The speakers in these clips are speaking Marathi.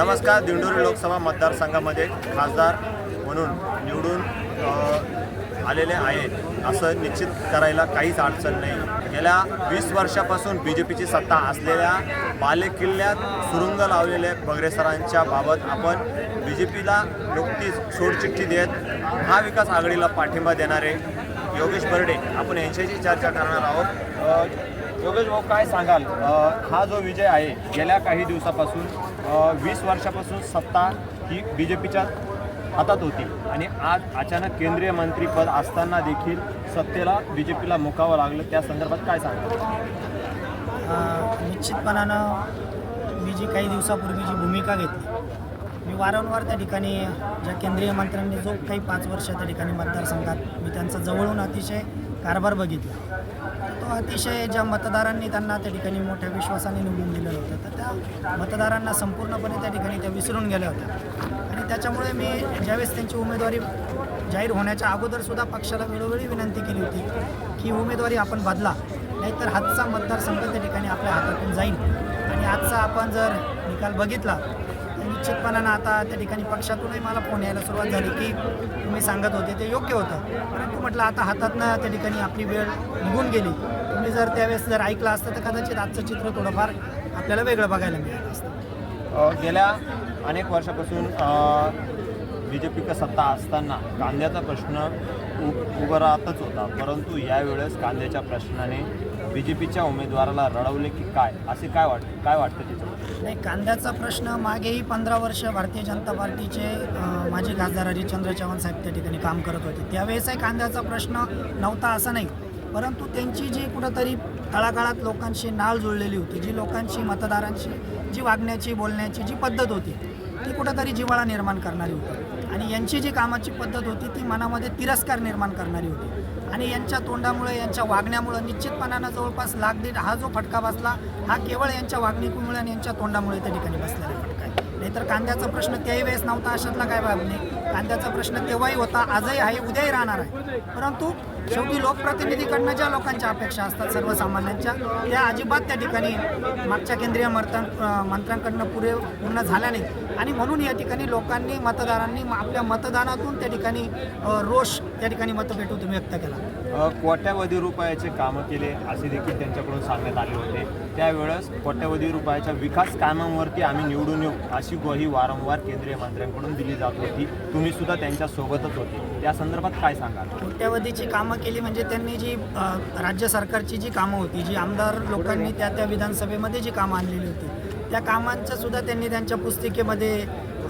नमस्कार दिंडोरी लोकसभा मतदारसंघामध्ये खासदार म्हणून निवडून आलेले आहे असं निश्चित करायला काहीच अडचण नाही. गेल्या वीस वर्षापासून बी जे पीची सत्ता असलेल्या बालेकिल्ल्यात सुरुंग लावलेल्या बगरे सरांच्या बाबत आपण बी जे पीला नुकतीच सोडचिठ्ठी देत महाविकास आघाडीला पाठिंबा देणारे योगेश बर्डे आपण यांच्याशी चर्चा करणार आहोत. योगेश भाऊ काय सांगाल? हा जो विजय आहे गेल्या काही दिवसापासून वीस वर्षापासून सत्ता ही बी जे पीच्या हातात होती. आणि आज अचानक केंद्रीय मंत्रीपद असताना देखील सत्तेला बी जे पीला मुकावं लागलं. त्या संदर्भात काय सांगाल? निश्चितपणानं मी जी काही दिवसापूर्वी जी भूमिका घेतली मी वारंवार त्या ठिकाणी ज्या केंद्रीय मंत्र्यांनी जो काही पाच वर्ष त्या ठिकाणी मतदारसंघात मी त्यांचा जवळून अतिशय कारभार बघितला. अतिशय ज्या मतदारांनी त्यांना त्या ठिकाणी मोठ्या विश्वासाने निवडून दिलेलं होतं तर त्या मतदारांना संपूर्णपणे त्या ठिकाणी त्या विसरून गेल्या होत्या. आणि त्याच्यामुळे मी ज्यावेळेस त्यांची उमेदवारी जाहीर होण्याच्या अगोदरसुद्धा पक्षाला वेळोवेळी विनंती केली होती की उमेदवारी आपण बदला नाहीतर हातचा मतदारसंघ त्या ठिकाणी आपल्या हातातून जाईल. आणि आजचा आपण जर निकाल बघितला निश्चितपणानं आता त्या ठिकाणी पक्षातूनही मला फोन यायला सुरुवात झाली की तुम्ही सांगत होते ते योग्य होतं. परंतु म्हटलं आता हातातनं त्या ठिकाणी आपली वेळ निघून गेली. तुम्ही जर त्यावेळेस जर ऐकलं असतं तर कदाचित आजचं चित्र थोडंफार आपल्याला वेगळं बघायला मिळालं असतं. गेल्या अनेक वर्षापासून बी जे पी सत्ता असताना कांद्याचा प्रश्न उ उभं राहतच होता. परंतु यावेळेस कांद्याच्या प्रश्नाने बी जे पीच्या उमेदवाराला रडवले की काय? असे काय वाट काय वाटतं तिथं नाही कांद्याचा प्रश्न मागेही पंधरा वर्ष भारतीय जनता पार्टीचे माजी खासदार हरिश्चंद्र चव्हाण साहेब त्या ठिकाणी काम करत होते. त्यावेळेसही कांद्याचा प्रश्न नव्हता असं नाही. परंतु त्यांची जी कुठंतरी तळागाळात लोकांशी नाळ जुळलेली होती जी लोकांची मतदारांची जी वागण्याची बोलण्याची जी पद्धत होती ती कुठंतरी जिव्हाळा निर्माण करणारी होती. आणि यांची जी कामाची पद्धत होती ती मनामध्ये तिरस्कार निर्माण करणारी होती. आणि यांच्या तोंडामुळे यांच्या वागण्यामुळं निश्चितपणानं जवळपास लाख दीड हा जो फटका बसला हा केवळ यांच्या वागणुकीमुळे आणि यांच्या तोंडामुळे त्या ठिकाणी बसलेला फटका आहे. नाहीतर कांद्याचा प्रश्न त्याही वेळेस नव्हता अशातला काय बाब नाही. कांद्याचा प्रश्न तेव्हाही होता आजही आहे उद्याही राहणार आहे. परंतु शेवटी लोकप्रतिनिधीकडनं ज्या लोकांच्या अपेक्षा असतात सर्वसामान्यांच्या त्या अजिबात त्या ठिकाणी मागच्या केंद्रीय मंत्र्यां मंत्र्यांकडनं पुरे पूर्ण झाल्या नाही आणि म्हणून या ठिकाणी लोकांनी मतदारांनी आपल्या मतदानातून त्या ठिकाणी रोष त्या ठिकाणी मतपेटून व्यक्त केला. कोट्यावधी रुपयाचे कामं केले असे देखील त्यांच्याकडून सांगण्यात आले होते. त्यावेळेस कोट्यावधी रुपयाच्या विकास कामांवरती आम्ही निवडून येऊ अशी ग्वाही वारंवार केंद्रीय मंत्र्यांकडून दिली जात होती. तुम्ही सुद्धा त्यांच्या सोबतच होते. त्या संदर्भात काय सांगाल? कोट्यावधीची कामं केली म्हणजे त्यांनी जी राज्य सरकारची जी कामं होती जी आमदार लोकांनी त्या त्या विधानसभेमध्ये जी कामं आणलेली होती त्या कामांचं सुद्धा त्यांनी त्यांच्या पुस्तिकेमध्ये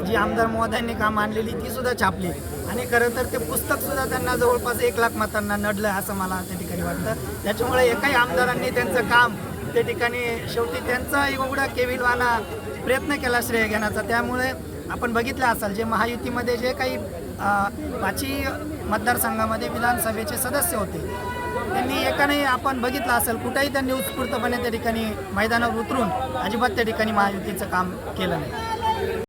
जी आमदार महोदयांनी कामं आणलेली ती सुद्धा छापली. आणि खरं तर ते पुस्तक सुद्धा त्यांना जवळपास एक लाख मतांना नडलं असं मला त्या ठिकाणी वाटतं. त्याच्यामुळे एकाही आमदारांनी त्यांचं काम त्या ठिकाणी शेवटी त्यांचा एवढा केविलवाना प्रयत्न केला श्रेय घेण्याचा. त्यामुळे आपण बघितलं असाल जे महायुतीमध्ये जे काही पाचही मतदारसंघामध्ये विधानसभेचे सदस्य होते त्यांनी एकाने आपण बघितलं असेल कुठेही त्यांनी उत्स्फूर्तपणे त्या ठिकाणी मैदानावर उतरून अजिबात त्या ठिकाणी महायुतीचं काम केलं नाही.